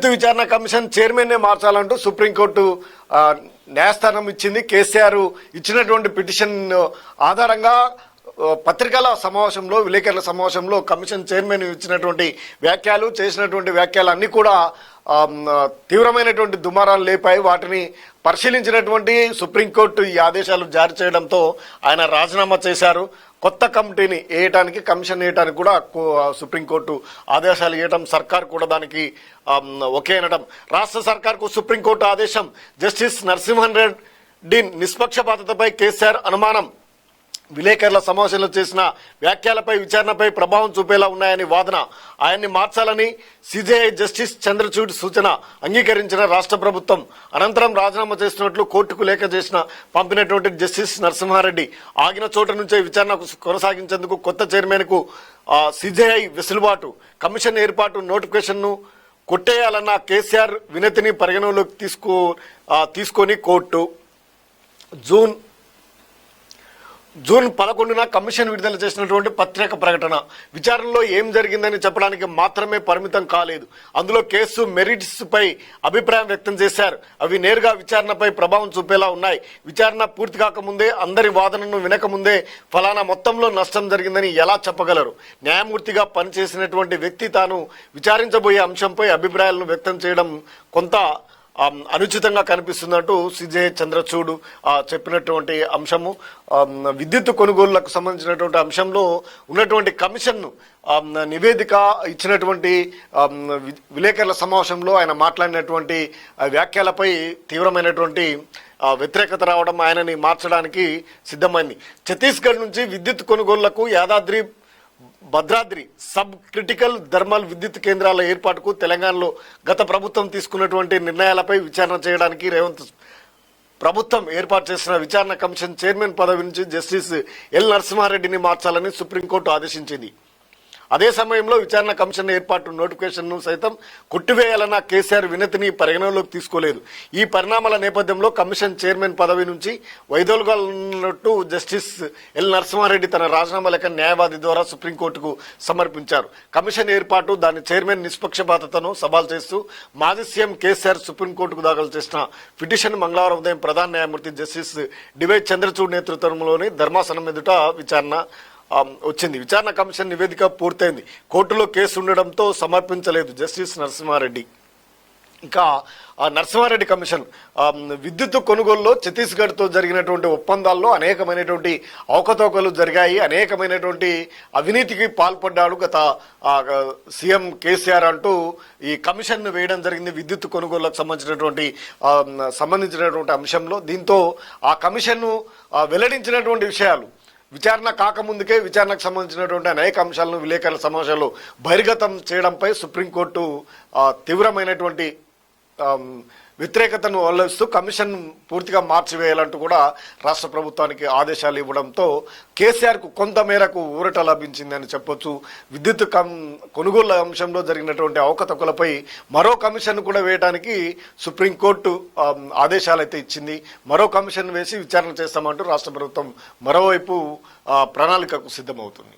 విద్యుత్ విచారణ commission చైర్మన్నే మార్చాలంటూ supreme court న్యాయస్థానం ఇచ్చింది. కేసీఆర్ ఇచ్చినటువంటి పిటిషన్ ఆధారంగా పత్రికల సమావేశంలో విలేకరుల సమావేశంలో కమిషన్ చైర్మన్ ఇచ్చినటువంటి వ్యాఖ్యలు చేసినటువంటి వ్యాఖ్యలు అన్నీ కూడా తీవ్రమైనటువంటి దుమారాలు లేపాయి. వాటిని పరిశీలించినటువంటి సుప్రీంకోర్టు ఈ ఆదేశాలు జారీ చేయడంతో ఆయన రాజీనామా చేశారు. కొత్త కమిటీని వేయటానికి కమిషన్ వేయటానికి కూడా సుప్రీంకోర్టు ఆదేశాలు ఇవ్వటం సర్కార్ కూడా దానికి ఓకే అనడం రాష్ట్ర సర్కార్కు సుప్రీంకోర్టు ఆదేశం జస్టిస్ నరసింహన్ రెడ్డి నిష్పక్షపాతతపై కేసీఆర్ అనుమానం. విలేకరుల సమావేశంలో చేసిన వ్యాఖ్యలపై విచారణపై ప్రభావం చూపేలా ఉన్నాయని వాదన. ఆయన్ని మార్చాలని సిజేఐ జస్టిస్ చంద్రచూడ్ సూచన అంగీకరించిన రాష్ట్ర ప్రభుత్వం అనంతరం రాజీనామా చేస్తున్నట్లు కోర్టుకు లేఖ చేసిన పంపినటువంటి జస్టిస్ నరసింహారెడ్డి ఆగిన చోట నుంచే విచారణ కొనసాగించేందుకు కొత్త చైర్మన్కు సిజేఐ వెసులుబాటు. కమిషన్ ఏర్పాటు నోటిఫికేషన్ను కొట్టేయాలన్న కేసీఆర్ వినతిని పరిగణలోకి తీసుకో తీసుకొని కోర్టు. జూన్ జూన్ పదకొండున కమిషన్ విడుదల చేసినటువంటి పత్రిక ప్రకటన. విచారణలో ఏం జరిగిందని చెప్పడానికి మాత్రమే పరిమితం కాలేదు. అందులో కేసు మెరిట్స్ పై అభిప్రాయం వ్యక్తం చేశారు. అవి నేరుగా విచారణపై ప్రభావం చూపేలా ఉన్నాయి. విచారణ పూర్తి కాకముందే అందరి వాదనను వినకముందే ఫలానా మొత్తంలో నష్టం జరిగిందని ఎలా చెప్పగలరు? న్యాయమూర్తిగా పనిచేసినటువంటి వ్యక్తి తాను విచారించబోయే అంశంపై అభిప్రాయాలను వ్యక్తం చేయడం కొంత అనుచితంగా కనిపిస్తుందంటూ సిజే చంద్రచూడ్ చెప్పినటువంటి అంశము. విద్యుత్ కొనుగోళ్ళకు సంబంధించినటువంటి అంశంలో ఉన్నటువంటి కమిషన్ను నివేదిక ఇచ్చినటువంటి విలేకరుల సమావేశంలో ఆయన మాట్లాడినటువంటి వ్యాఖ్యలపై తీవ్రమైనటువంటి వ్యతిరేకత రావడం ఆయనని మార్చడానికి సిద్ధమైంది. ఛత్తీస్గఢ్ నుంచి విద్యుత్ కొనుగోళ్ళకు Yadadri Bhadradri sub critical thermal విద్యుత్ కేంద్రాల ఏర్పాటుకు తెలంగాణలో గత ప్రభుత్వం తీసుకున్నటువంటి నిర్ణయాలపై విచారణ చేయడానికి రేవంత్ ప్రభుత్వం ఏర్పాటు చేసిన విచారణ కమిషన్ చైర్మన్ పదవి నుంచి జస్టిస్ ఎల్ నరసింహారెడ్డిని మార్చాలని సుప్రీంకోర్టు ఆదేశించింది. అదే సమయంలో విచారణ కమిషన్ ఏర్పాటు నోటిఫికేషన్ను సైతం కొట్టివేయాలన్న కేసీఆర్ వినతిని పరిగణనలోకి తీసుకోలేదు. ఈ పరిణామాల నేపథ్యంలో కమిషన్ చైర్మన్ పదవి నుంచి వైదొలగాలన్నట్టు జస్టిస్ ఎల్ నరసింహారెడ్డి తన రాజీనామా లేఖ న్యాయవాది ద్వారా సుప్రీంకోర్టుకు సమర్పించారు. కమిషన్ ఏర్పాటు దాని చైర్మన్ నిష్పక్షపాతతను సవాల్ చేస్తూ మాజీ సీఎం కేసీఆర్ సుప్రీంకోర్టుకు దాఖలు చేసిన పిటిషన్ మంగళవారం ఉదయం ప్రధాన న్యాయమూర్తి జస్టిస్ డివై చంద్రచూడ్ నేతృత్వంలోని ధర్మాసనం ఎదుట విచారణ వచ్చింది. విచారణ కమిషన్ నివేదిక పూర్తయింది. కోర్టులో కేసు ఉండడంతో సమర్పించలేదు జస్టిస్ నరసింహారెడ్డి. ఇంకా ఆ నరసింహారెడ్డి కమిషన్ విద్యుత్ కొనుగోలులో ఛత్తీస్గఢ్తో జరిగినటువంటి ఒప్పందాల్లో అనేకమైనటువంటి అవకతవకలు జరిగాయి. అనేకమైనటువంటి అవినీతికి పాల్పడ్డాడు గత సీఎం కేసీఆర్ అంటూ ఈ కమిషన్ను వేయడం జరిగింది విద్యుత్ కొనుగోలుకు సంబంధించినటువంటి సంబంధించినటువంటి అంశంలో. దీంతో ఆ కమిషన్ను వెల్లడించినటువంటి విషయాలు విచారణ కాకముందుకే విచారణకు సంబంధించినటువంటి అనేక అంశాలను విలేకరుల సమావేశాలు బహిర్గతం చేయడంపై సుప్రీంకోర్టు తీవ్రమైనటువంటి వ్యతిరేకతను వల్లస్తూ కమిషన్ పూర్తిగా మార్చివేయాలంటూ కూడా రాష్ట్ర ప్రభుత్వానికి ఆదేశాలు ఇవ్వడంతో కేసీఆర్కు కొంత మేరకు ఊరట లభించిందని చెప్పొచ్చు. విద్యుత్ కం కొనుగోలు అంశంలో జరిగినటువంటి అవకతవకలపై మరో కమిషన్ కూడా వేయడానికి సుప్రీంకోర్టు ఆదేశాలు అయితే ఇచ్చింది. మరో కమిషన్ వేసి విచారణ చేస్తామంటూ రాష్ట్ర ప్రభుత్వం మరోవైపు ప్రణాళికకు సిద్ధమవుతుంది.